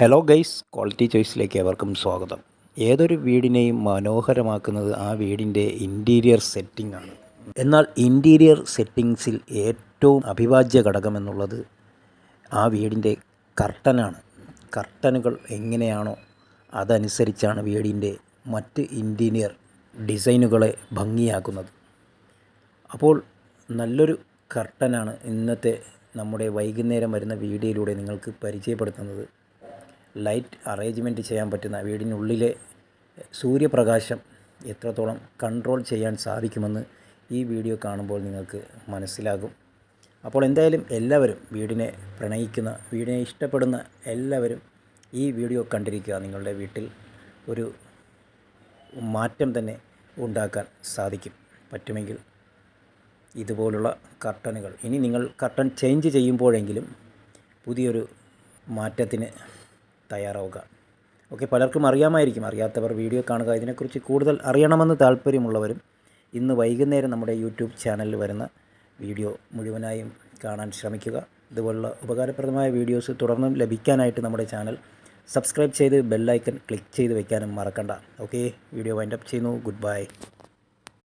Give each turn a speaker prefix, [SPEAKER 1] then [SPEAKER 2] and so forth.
[SPEAKER 1] Hello guys quality ചോയ്സിലേക്ക് ഏവർക്കും സ്വാഗതം. ഏതൊരു വീടിനെയും മനോഹരമാക്കുന്നത് ആ വീടിന്റെ ഇന്റീരിയർ സെറ്റിംഗ് ആണ്. എന്നാൽ ഇന്റീരിയർ സെറ്റിങ്സിൽ ഏറ്റവും അഭിവാജ്യ ഘടകമെന്നുള്ളത് ആ വീടിന്റെ കർട്ടനാണ് കർട്ടനുകൾ എങ്ങനെയാണോ അതനുസരിച്ചാണ് വീടിന്റെ മറ്റ് ഇന്റീരിയർ ഡിസൈനുകളെ ഭംഗിയാക്കുന്നത്. അപ്പോൾ നല്ലൊരു കർട്ടനാണ് ഇന്നത്തെ നമ്മുടെ വൈകുന്നേരം വരുന്ന വീഡിയോയിലൂടെ നിങ്ങൾക്ക് പരിചയപ്പെടുത്തുന്നത്. ലൈറ്റ് അറേഞ്ച്മെന്റ് ചെയ്യാൻ പറ്റുന്ന വീടിനുള്ളിലെ സൂര്യപ്രകാശം എത്രത്തോളം കൺട്രോൾ ചെയ്യാൻ സാധിക്കുമെന്ന് ഈ വീഡിയോ കാണുമ്പോൾ നിങ്ങൾക്ക് മനസ്സിലാകും. അപ്പോൾ എന്തായാലും എല്ലാവരും വീടിനെ പ്രണയിക്കുന്ന വീടിനെ ഇഷ്ടപ്പെടുന്ന എല്ലാവരും ഈ വീഡിയോ കണ്ടിരിക്കുക. നിങ്ങളുടെ വീട്ടിൽ ഒരു മാറ്റം തന്നെ ഉണ്ടാക്കാൻ സാധിക്കും. പറ്റുമെങ്കിൽ ഇതുപോലുള്ള കർട്ടനുകൾ. ഇനി നിങ്ങൾ കർട്ടൻ ചേഞ്ച് ചെയ്യുമ്പോഴെങ്കിലും പുതിയൊരു മാറ്റത്തിന് തയ്യാറാവുക. ഓക്കെ പലർക്കും അറിയാമായിരിക്കും. അറിയാത്തവർ വീഡിയോ കാണുക. ഇതിനെക്കുറിച്ച് കൂടുതൽ അറിയണമെന്ന് താല്പര്യമുള്ളവരും ഇന്ന് വൈകുന്നേരം നമ്മുടെ യൂട്യൂബ് ചാനലിൽ വരുന്ന വീഡിയോ മുഴുവനായും കാണാൻ ശ്രമിക്കുക. ഇതുപോലുള്ള ഉപകാരപ്രദമായ വീഡിയോസ് തുടർന്നും ലഭിക്കാനായിട്ട് നമ്മുടെ ചാനൽ സബ്സ്ക്രൈബ് ചെയ്ത് ബെല്ലൈക്കൺ ക്ലിക്ക് ചെയ്ത് വയ്ക്കാനും മറക്കണ്ട. ഓക്കെ വീഡിയോ വൈൻഡപ്പ് ചെയ്യുന്നു. Good bye.